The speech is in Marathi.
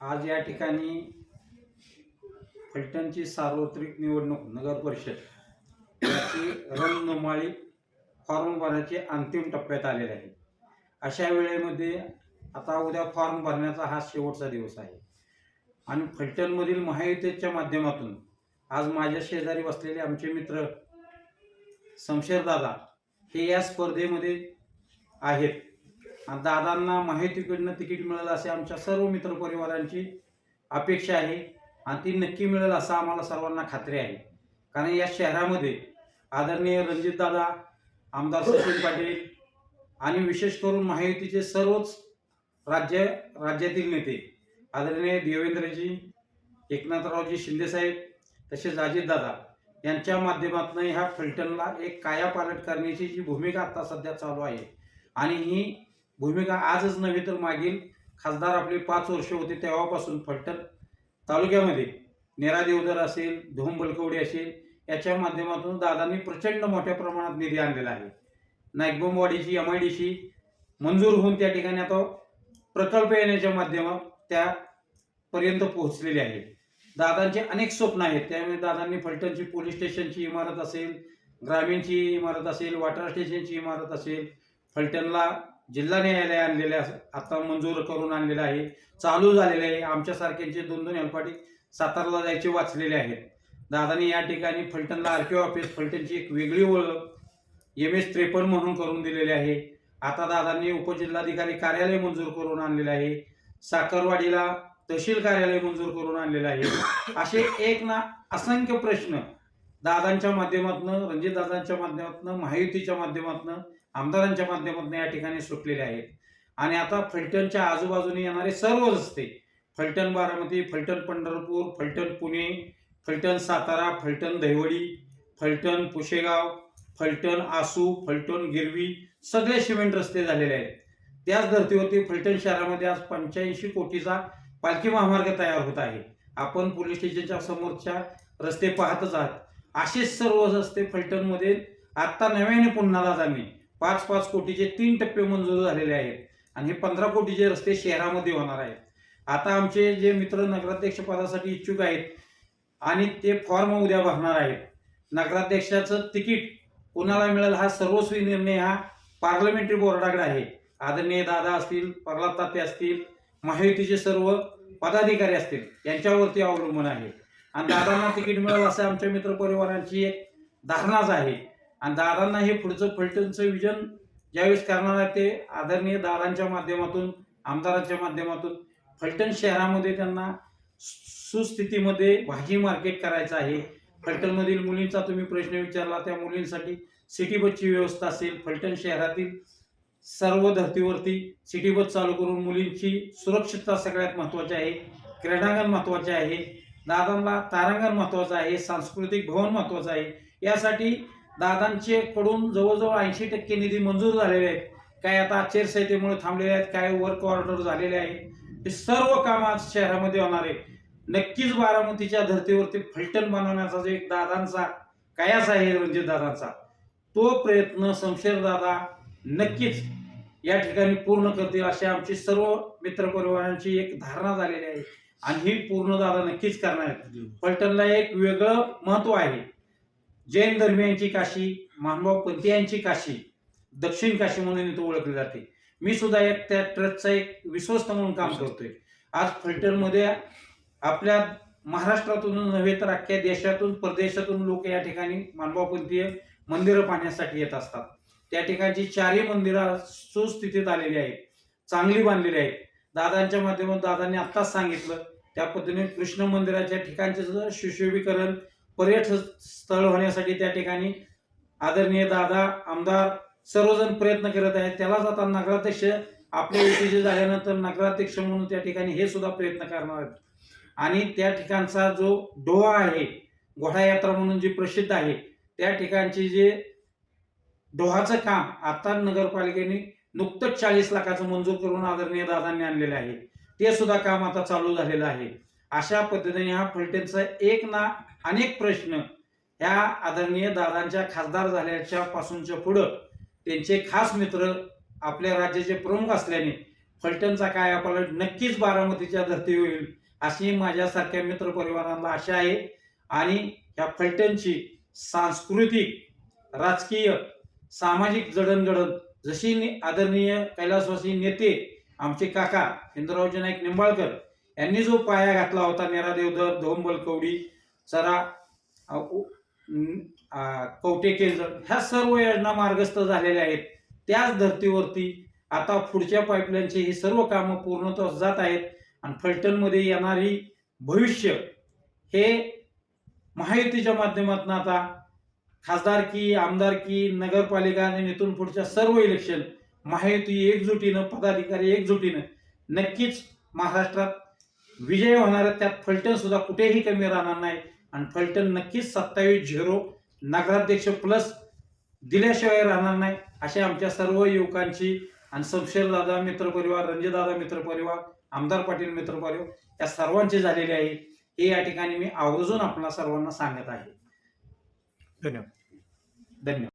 आज या ठिकाणी फलटणची सार्वत्रिक निवडणूक नगर परिषद याची रणधुमाळी फॉर्म भरण्याचे अंतिम टप्प्यात आलेले आहे. अशा वेळेमध्ये आता उद्या फॉर्म भरण्याचा हा शेवटचा दिवस आहे. आणि फलटणमधील महायुतीच्या माध्यमातून आज माझ्या शेजारी बसलेले आमचे मित्र शमशेरदादा हे या स्पर्धेमध्ये आहेत. आणि दादांना माहितीकडनं तिकीट मिळेल असे आमच्या सर्व मित्रपरिवारांची अपेक्षा आहे. आणि ती नक्की मिळेल असं आम्हाला सर्वांना खात्री आहे. कारण या शहरामध्ये आदरणीय रणजितदादा आमदार सचिन पाटील आणि विशेष करून महायुतीचे सर्वच राज्य राज्यातील नेते आदरणीय देवेंद्रजी एकनाथरावजी शिंदेसाहेब तसेच अजितदादा यांच्या माध्यमातून ह्या फलटणला एक कायापालट करण्याची जी भूमिका आता सध्या चालू आहे. आणि ही भूमिका आजच नव्हे तर मागील खासदार आपले पाच वर्ष होते तेव्हापासून फलटण तालुक्यामध्ये. नेरा देवदर असेल धोम बलकवडी असेल याच्या माध्यमातून दादांनी प्रचंड मोठ्या प्रमाणात निधी आणलेला आहे. नायकबोमवाडीची एम आय डी सी मंजूर होऊन त्या ठिकाणी आता प्रकल्प येण्याच्या माध्यमात त्यापर्यंत पोहोचलेले आहे दादांचे अनेक स्वप्न आहेत. त्यामुळे दादांनी फलटणची पोलीस स्टेशनची इमारत असेल ग्रामीणची इमारत असेल वॉटर स्टेशनची इमारत असेल फलटणला जिल्हा न्यायालय आणलेले अस- आता मंजूर करून आणलेलं आहे. चालू झालेले आहे. आमच्यासारख्यांचे दोन दोन हेलपाटी सातारला जायचे वाचलेले आहेत. दादांनी या ठिकाणी फलटणला आर ऑफिस फलटणची एक वेगळी ओळख एम एस त्रेपन्न म्हणून करून दिलेली आहे. आता दादांनी उपजिल्हाधिकारी कार्यालय मंजूर करून आणलेलं आहे. साखरवाडीला तहसील कार्यालय मंजूर करून आणलेलं आहे. असे एक ना असंख्य प्रश्न दादांच्या माध्यमातून रणजित दादांच्या माध्यमातून महायुतीच्या माध्यमातून आमदारांच्या माध्यमातून या ठिकाणी सुटलेले आहेत. आणि आता फलटणच्या आजूबाजूने येणारे सर्व रस्ते फलटण बारामती फलटण पंढरपूर फलटण पुणे फलटण सातारा फलटण दहिवडी फलटण पुशेगाव फलटण आसू फलटण गिरवी सगळे सिमेंट रस्ते झालेले आहेत. त्याच धर्तीवरती फलटण शहरामध्ये आज पंच्याऐंशी कोटीचा पालखी महामार्ग तयार होत आहे. आपण पोलीस स्टेशनच्या समोरच्या रस्ते पाहतच आहात. असेच सर्व रस्ते फलटणमध्ये आत्ता नव्याने पुन्हा जाणे पाच पाच कोटीचे तीन टप्पे मंजूर झालेले आहेत. आणि हे पंधरा कोटीचे रस्ते शहरामध्ये होणार आहेत. आता आमचे जे मित्र नगराध्यक्ष पदासाठी इच्छुक आहेत आणि ते फॉर्म उद्या भरणार आहेत. नगराध्यक्षाचं तिकीट कोणाला मिळेल हा सर्वस्वी निर्णय हा पार्लमेंटरी बोर्डाकडे आहे. आदरणीय दादा असतील प्रल्हाद ताते असतील महायुतीचे सर्व पदाधिकारी असतील यांच्यावरती अवलंबून आहे. आणि दादांना तिकीट मिळेल असं आमच्या मित्रपरिवारांची एक धारणाच आहे. आणि दादांना हे पुढचं फलटणचं विजन ज्यावेळेस करणार आहे ते आदरणीय दादांच्या माध्यमातून आमदारांच्या माध्यमातून फलटण शहरामध्ये त्यांना सुस्थितीमध्ये भाजी मार्केट करायचं आहे. फलटणमधील मुलींचा तुम्ही प्रश्न विचारला त्या मुलींसाठी सिटी बसची व्यवस्था असेल फलटण शहरातील सर्व धर्तीवरती सिटी बस चालू करून मुलींची सुरक्षितता सगळ्यात महत्त्वाची आहे. क्रीडांगण महत्त्वाचे आहे. दादांना तारांगण महत्त्वाचं आहे. सांस्कृतिक भवन महत्त्वाचं आहे. यासाठी दादांचे कडून जवळजवळ ऐंशी टक्के निधी मंजूर झालेले आहेत. काय आता आचारसंहितेमुळे थांबलेले आहेत काय वर्क ऑर्डर झालेले आहे. हे सर्व काम आज शहरामध्ये होणार आहे. नक्कीच बारामतीच्या धर्तीवरती फलटण बनवण्याचा जो एक दादांचा कयास आहे रणजित दादांचा तो प्रयत्न शमशेर दादा नक्कीच या ठिकाणी पूर्ण करतील अशी आमची सर्व मित्रपरिवारांची एक धारणा झालेली आहे. आणि ही पूर्ण दादा नक्कीच करणार आहेत. फलटणला एक वेगळं महत्त्व आहे. जैन धर्मियांची काशी मानभाव पंथीयांची काशी दक्षिण काशी म्हणून इथं ओळखली जाते. मी सुद्धा एक त्या ट्रस्टचा एक विश्वस्त म्हणून काम करतोय. आज फिल्टरमध्ये आपल्या महाराष्ट्रातून नव्हे तर अख्ख्या देशातून परदेशातून लोक या ठिकाणी मानभावपंथीय मंदिरं पाहण्यासाठी येत असतात. त्या ठिकाणची चारही मंदिरं सुस्थितीत आलेली आहेत चांगली बांधलेली आहेत. दादांच्या माध्यमातून दादांनी आत्ताच सांगितलं त्या पद्धतीने कृष्ण मंदिराच्या ठिकाणचे सुद्धा सुशोभीकरण पर्यटन स्थळ होण्यासाठी त्या ठिकाणी आदरणीय दादा आमदार सर्वजण प्रयत्न करत आहेत. त्यालाच आता नगराध्यक्ष आपल्या युतीचे झाल्यानंतर नगराध्यक्ष म्हणून त्या ठिकाणी हे सुद्धा प्रयत्न करणार आहेत. आणि त्या ठिकाणचा जो डोहा आहे घोडा यात्रा म्हणून जी प्रसिद्ध आहे त्या ठिकाणचे जे डोहाचं काम आता नगरपालिकेने नुकतंच चाळीस लाखाचं मंजूर करून आदरणीय दादांनी आणलेलं आहे. ते सुद्धा काम आता चालू झालेलं आहे. अशा पद्धतीने हा फलटणचा एक ना अनेक प्रश्न ह्या आदरणीय दादांच्या खासदार झाल्याच्या पासूनच्या पुढं त्यांचे खास मित्र आपल्या राज्याचे प्रमुख असल्याने फलटणचा काय आपल्याला नक्कीच बारामतीच्या धर्ती होईल अशी माझ्यासारख्या मित्रपरिवारांना आशा आहे. आणि ह्या फलटणची सांस्कृतिक राजकीय सामाजिक जडणघडण जशी नि- आदरणीय कैलासवासी नेते आमचे काका हिंदरावजी नाईक निंबाळकर यांनी जो पाया घातला होता नेरादेवधर धोंबल धोम चरा सरा कवटे केंद्र ह्या सर्व योजना मार्गस्थ झालेल्या आहेत. त्याच धर्तीवरती आता पुढच्या पाईपलाईनचे ही सर्व कामं पूर्णत्वास जात आहेत आणि फलटणमध्ये येणारी भविष्य हे महायुतीच्या माध्यमातून आता खासदारकी आमदारकी नगरपालिका आणि इथून पुढच्या सर्व इलेक्शन महायुती एकजुटीनं पदाधिकारी एकजुटीनं नक्कीच महाराष्ट्रात विजय होणार. त्यात फलटण सुद्धा कुठेही कमी राहणार नाही. आणि फलटण नक्कीच सत्तावीस झिरो नगराध्यक्ष प्लस दिल्याशिवाय राहणार नाही अशा आमच्या सर्व युवकांची आणि शमशेरदादा मित्रपरिवार रणजितदादा मित्रपरिवार आमदार पाटील मित्रपरिवार या सर्वांची झालेली आहे. हे या ठिकाणी मी आवर्जून आपल्या सर्वांना सांगत आहे. धन्यवाद. धन्यवाद.